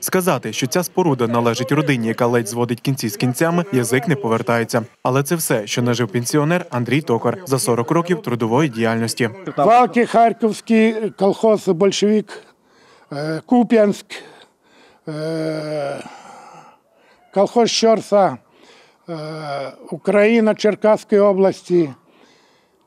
Сказати, що ця споруда належить родині, яка ледь зводить кінці з кінцями, язик не повертається. Але це все, що нажив пенсіонер Андрій Токар за 40 років трудової діяльності. Валки, Харківський колхоз «Большевик», е, Куп'янськ, е, колхоз Щорса, е, Україна Черкаської області.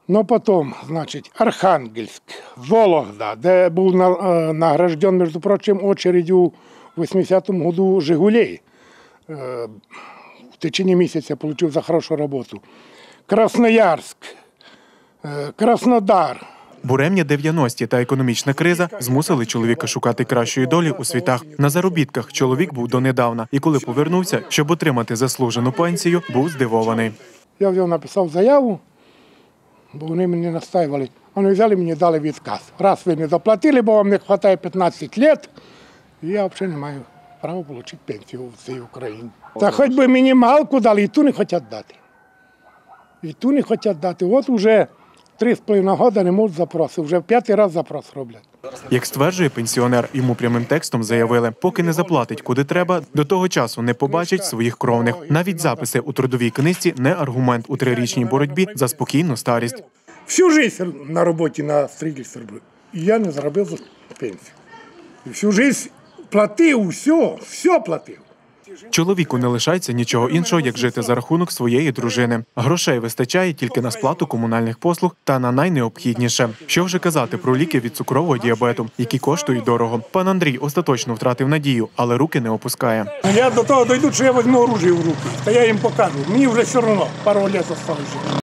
Ну, потім, значить, Архангельськ, Вологда, де був на- награжден, між прочим, очередю в 80-му году Жигулей. Е, В течение місяця отримав за хорошу роботу. Красноярськ, е, Краснодар. Буремні 90-ті та економічна криза змусили чоловіка шукати кращої долі у світах. На заробітках чоловік був донедавна, і коли повернувся, щоб отримати заслужену пенсію, був здивований. Я взяв, написав заяву, бо вони мені настаювали. Вони взяли мені дали відказ. Раз ви не заплатили, бо вам не вистачає 15 років, і я взагалі не маю права отримати пенсію в цій Україні. Та хоч би мінімалку дали, і ту не хочуть дати. І ту не хочуть дати. От уже три з половиною роки не можуть запроси, вже в п'ятий раз запрос роблять. Як стверджує пенсіонер, йому прямим текстом заявили, поки не заплатить куди треба, до того часу не побачить своїх кровних. Навіть записи у трудовій книжці не аргумент у трирічній боротьбі за спокійну старість. Всю життя на роботі на строительстві робив. І я не заробив пенсію. І всю життя платив, все, все платив. Чоловіку не лишається нічого іншого, як жити за рахунок своєї дружини. Грошей вистачає тільки на сплату комунальних послуг та на найнеобхідніше. Що вже казати про ліки від цукрового діабету, які коштують дорого. Пан Андрій остаточно втратив надію, але руки не опускає. Я до того дойду, що я візьму оружие в руки, та я їм покажу. Мені вже все одно пару лет осталось жити.